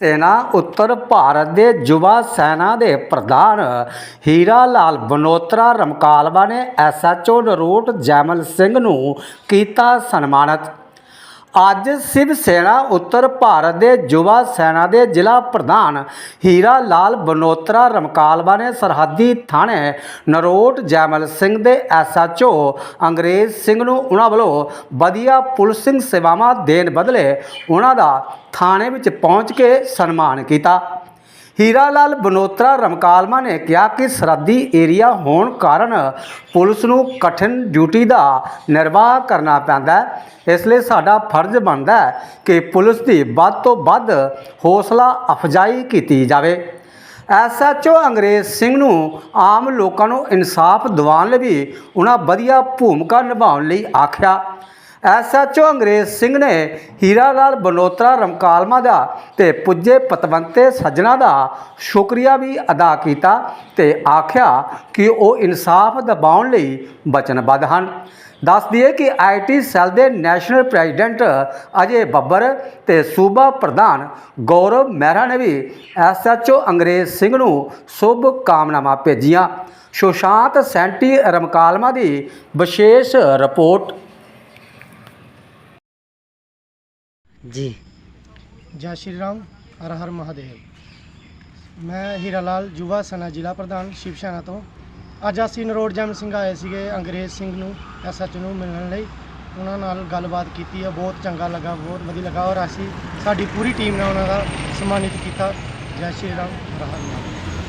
ਸੈਨਾ ਉੱਤਰ ਭਾਰਤ ਦੇ ਯੁਵਾ ਸੈਨਾ ਦੇ ਪ੍ਰਧਾਨ ਹੀਰਾ ਲਾਲ ਬਨੋਤਰਾ ਰਮਕਾਲਵਾ ਨੇ ਐਸਐਚਓ ਨਰੋਟ ਜੈਮਲ ਸਿੰਘ ਨੂੰ ਕੀਤਾ ਸਨਮਾਨਿਤ। ਅੱਜ ਸਿਵ ਸੈਨਾ ਉੱਤਰ ਭਾਰਤ ਦੇ ਯੁਵਾ ਸੈਨਾ ਦੇ ਜ਼ਿਲ੍ਹਾ ਪ੍ਰਧਾਨ ਹੀਰਾ ਲਾਲ ਬਨੋਤਰਾ ਰਮਕਾਲਵਾ ਨੇ ਸਰਹੱਦੀ ਥਾਣੇ ਨਰੋਟ ਜੈਮਲ ਸਿੰਘ ਦੇ ਐਸਐਚਓ ਅੰਗਰੇਜ਼ ਸਿੰਘ ਨੂੰ ਉਹਨਾਂ ਵੱਲੋਂ ਵਧੀਆ ਪੁਲਿਸਿੰਗ ਸੇਵਾਵਾਂ ਦੇਣ ਬਦਲੇ ਉਹਨਾਂ ਦਾ ਥਾਣੇ ਵਿੱਚ ਪਹੁੰਚ ਕੇ ਸਨਮਾਨ ਕੀਤਾ। ਹੀਰਾ ਲਾਲ ਬਨੋਤਰਾ ਰਮਕਾਲਮਾ ਨੇ ਕਿਹਾ ਕਿ ਸਰਹੱਦੀ ਏਰੀਆ ਹੋਣ ਕਾਰਨ ਪੁਲਿਸ ਨੂੰ ਕਠਿਨ ਡਿਊਟੀ ਦਾ ਨਿਰਵਾਹ ਕਰਨਾ ਪੈਂਦਾ ਹੈ। ਇਸ ਲਈ ਸਾਡਾ ਫਰਜ਼ ਬਣਦਾ ਹੈ ਕਿ ਪੁਲਿਸ ਦੀ ਵੱਧ ਤੋਂ ਵੱਧ ਹੌਸਲਾ ਅਫਜ਼ਾਈ ਕੀਤੀ ਜਾਵੇ। ਐਸਐਚਓ ਅੰਗਰੇਜ਼ ਸਿੰਘ ਨੂੰ ਆਮ ਲੋਕਾਂ ਨੂੰ ਇਨਸਾਫ ਦਿਵਾਉਣ ਲਈ ਵੀ ਉਹਨਾਂ ਵਧੀਆ ਭੂਮਿਕਾ ਨਿਭਾਉਣ ਲਈ ਆਖਿਆ। ਐਸਐਚਓ ਅੰਗਰੇਜ਼ ਸਿੰਘ ਨੇ ਹੀਰਾ ਲਾਲ ਬਨੋਤਰਾ ਰਮਕਾਲਮਾ ਦਾ ਤੇ ਪੁੱਜੇ ਪਤਵੰਤੇ ਸੱਜਣਾ ਦਾ ਸ਼ੁਕਰੀਆ ਵੀ ਅਦਾ ਕੀਤਾ ਤੇ ਆਖਿਆ ਕਿ ਉਹ ਇਨਸਾਫ ਦਿਵਾਉਣ ਲਈ ਵਚਨਬੱਧ ਹਨ। ਦੱਸ ਦਈਏ ਕਿ ਆਈਟੀ ਸੈੱਲ ਦੇ ਨੈਸ਼ਨਲ ਪ੍ਰੈਜ਼ੀਡੈਂਟ ਅਜੇ ਬੱਬਰ ਤੇ ਸੂਬਾ ਪ੍ਰਧਾਨ ਗੌਰਵ ਮਹਿਰਾ ਨੇ ਵੀ ਐਸਐਚਓ ਅੰਗਰੇਜ਼ ਸਿੰਘ ਨੂੰ ਸ਼ੁਭ ਕਾਮਨਾਵਾਂ ਭੇਜੀਆਂ। ਸੁਸ਼ਾਂਤ ਸੈਂਟੀ ਰਮਕਾਲਮਾ ਦੀ ਵਿਸ਼ੇਸ਼ ਰਿਪੋਰਟ ਜੀ। ਜੈ ਸ਼੍ਰੀ ਰਾਮ, ਹਰ ਹਰ ਮਹਾਦੇਵ। ਮੈਂ ਹੀਰਾ ਲਾਲ ਯੁਵਾ ਸੈਨਾ ਜ਼ਿਲ੍ਹਾ ਪ੍ਰਧਾਨ ਸ਼ਿਵ ਸੈਨਾ ਤੋਂ। ਅੱਜ ਅਸੀਂ ਨਰੋੜ ਜੈਮ ਸਿੰਘ ਆਏ ਸੀਗੇ ਅੰਗਰੇਜ਼ ਸਿੰਘ ਨੂੰ ਐਸਐਚ ਨੂੰ ਮਿਲਣ ਲਈ। ਉਹਨਾਂ ਨਾਲ ਗੱਲਬਾਤ ਕੀਤੀ ਹੈ ਬਹੁਤ ਚੰਗਾ ਲੱਗਾ, ਬਹੁਤ ਵਧੀਆ ਲੱਗਾ ਔਰ ਅਸੀਂ ਸਾਡੀ ਪੂਰੀ ਟੀਮ ਨੇ ਉਹਨਾਂ ਦਾ ਸਨਮਾਨਿਤ ਕੀਤਾ। ਜੈ ਸ਼੍ਰੀ ਰਾਮ, ਹਰ ਹਰ ਮਹਾਦੇਵ।